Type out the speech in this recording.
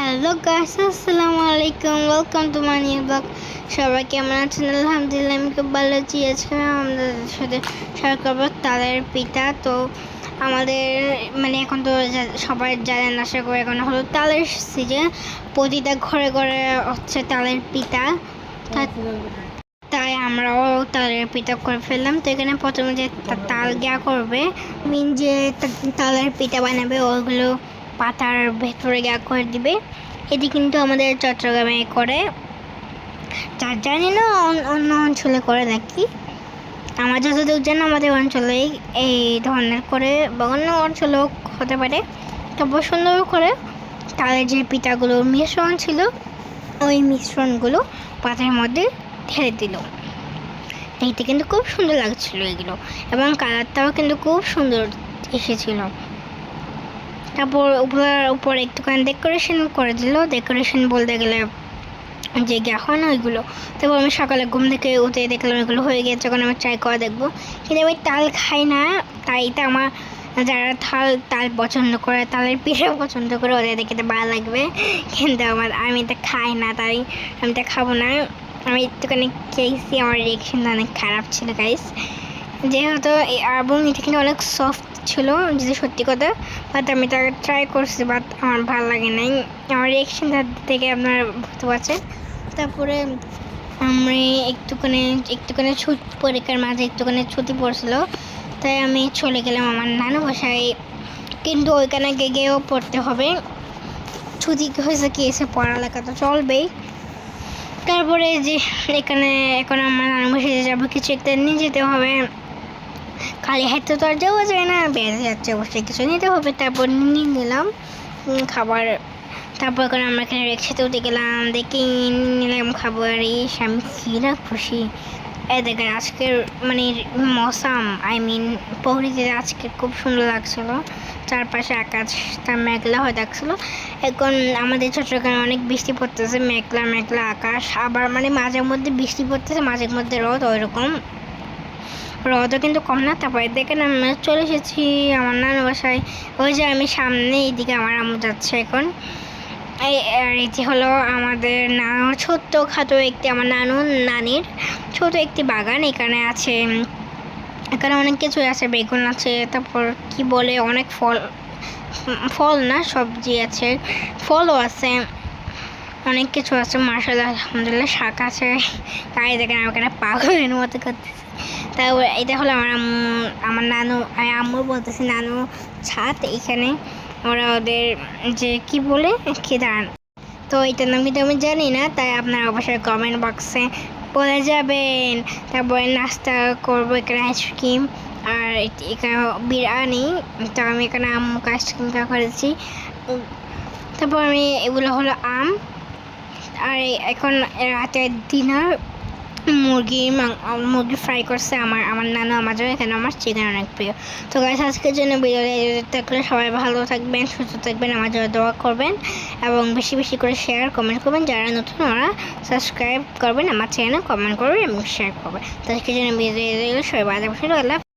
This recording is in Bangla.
হ্যালো গাইস আসসালামু আলাইকুম welcome to my new blog সবাই কেমন আছেন? আলহামদুলিল্লাহ, আমি খুব ভালো আছি। আজকে আমি আমাদের সাথে শেয়ার করব তালের পিতা তো আমাদের মানে এখন তো সবাই জানেন, আশা করি এখন হলো তালের সিজন প্রতিটা ঘরে ঘরে হচ্ছে তালের পিতা তাই আমরাও তালের পিঠা করে ফেললাম। তো এখানে প্রথমে যে তাল গিয়া করবে মিন যে তালের পিঠা বানাবে, ওগুলো পাতার ভেতরে গিয়া করে দিবে। এটি কিন্তু আমাদের চট্টগ্রামে করে। যার জানি না অন্য অঞ্চলে করে নাকি। আমার যতদূর জানি আমাদের অঞ্চলেই এই ধরনের করে বা অন্য অঞ্চলেও হতে পারে। তবে সুন্দর করে তালের যে পিঠাগুলোর মিশ্রণ ছিল, ওই মিশ্রণগুলো পাতার মধ্যে ঢেলে দিল। দেখতে কিন্তু খুব সুন্দর লাগছিল এগুলো। এবং কালারটাও কিন্তু খুব সুন্দর এসেছিল। তারপর উপর একটুখানি ডেকোরেশন করে দিল। ডেকোরেশন বলতে গেলে যে এখন ওইগুলো। তারপর আমি সকালে ঘুম থেকে উঠে দেখলাম এগুলো হয়ে গেছে, যখন আমি ট্রাই করে দেখব। কিন্তু আমি তাল খাই না, তাই তো আমার, যারা তাল তাল পছন্দ করে, তালের পিঠে পছন্দ করে, ওদের দেখে তো ভালো লাগবে। কিন্তু আমার, আমি তো খাই না, তাই আমি তো খাব না। আমি একটুখানি খেয়েছি, আমার রিয়েকশনটা অনেক খারাপ ছিল গাইস যেহেতু এবং এটা কিন্তু অনেক সফট ছিল, যদি সত্যি কথা। বাট আমি তাকে ট্রাই করছি বাট আমার ভালো লাগে নাই। আমার রিয়েকশনটা থেকে আপনার বুঝতে পারছেন। তারপরে আমি একটুখানি একটুখানি ছুট পরীক্ষার মাঝে একটুখানি ছুটি পড়ছিল। তাই আমি চলে গেলাম আমার নানু বাসায়। কিন্তু ওইখানে গিয়েও পড়তে হবে। ছুটি হয়েছে কি, এসে পড়ালেখা তো চলবেই। তারপরে যে এখানে, এখন আমার নানু বাসায় যাব, কিছু একটা নিয়ে যেতে হবে। খালি হাতে তো আর যাওয়া যায় না বেড়ে যাচ্ছে অবশ্যই কিছু নিতে হবে। তারপর নিয়ে নিলাম খাবার। তারপর এখন আমরা এখানে রিক্সাতে উঠে গেলাম, দেখে নিলাম খাবার। এই আমি কিরা খুশি এ দেখেন আজকের মানে মৌসাম আই মিন প্রকৃতিতে আজকে খুব সুন্দর লাগছিল। চারপাশে আকাশ তার মেঘলা হয়ে থাকছিলো। এখন আমাদের চট্টগ্রামে অনেক বৃষ্টি পড়তেছে, মেঘলা মেঘলা আকাশ। আবার মানে মাঝে মধ্যে বৃষ্টি পড়তেছে মাঝে মধ্যে রোদ ওইরকম। রোদও কিন্তু কম না, তারপরে দেখেন আমি চলে এসেছি আমার নানু বাসায়। ওই যে আমি সামনে এইদিকে আমার আম্মু যাচ্ছে এখন। এই, আর এটি হলো আমাদের নানু ছোট্ট খাটো একটি আমার নানু, নানির ছোট একটি বাগান, এখানে আছে, এখানে অনেক কিছুই আছে, বেগুন আছে, তারপর কি বলে, অনেক ফল ফল না, সবজি আছে, ফলও আছে, অনেক কিছু আছে মার্শাল আলহামদুলিল্লাহ, শাক আছে। তাই দেখেন আমি এখানে পাগলের মতো করতেছি। তারপর এটা হলো আমার আমার নানু, আমি আম্মু বলতেছি নানু ছাদ এখানে ওরা ওদের যে কি বলে? কি দাঁড়ান তো এটার নাম কিন্তু আমি জানি না, তাই আপনারা অবশ্যই কমেন্ট বক্সে বলে যাবেন। তারপরে নাস্তা করব এখানে আইসক্রিম আর এখানে বিরিয়ানি। তো আমি এখানে আম্মুকে আইসক্রিম করেছি। তারপর আমি এগুলো হলো আম। আর এখন রাতের ডিনার মুরগি মুরগি ফ্রাই করছে আমার আমার নানা আমার জন্য এখানে আমার চিকেন অনেক প্রিয়। তো গাইস আজকের জন্য ভিডিও থাকলে সবাই ভালো থাকবেন, সুস্থ থাকবেন, আমার জন্য দোয়া করবেন এবং বেশি বেশি করে শেয়ার কমেন্ট করবেন। যারা নতুন, ওরা সাবস্ক্রাইব করবেন, আমার চ্যানেল কমেন্ট করবেন এবং শেয়ার করবেন। তো আজকের জন্য ভিডিও সবাই ভালো আল্লাহ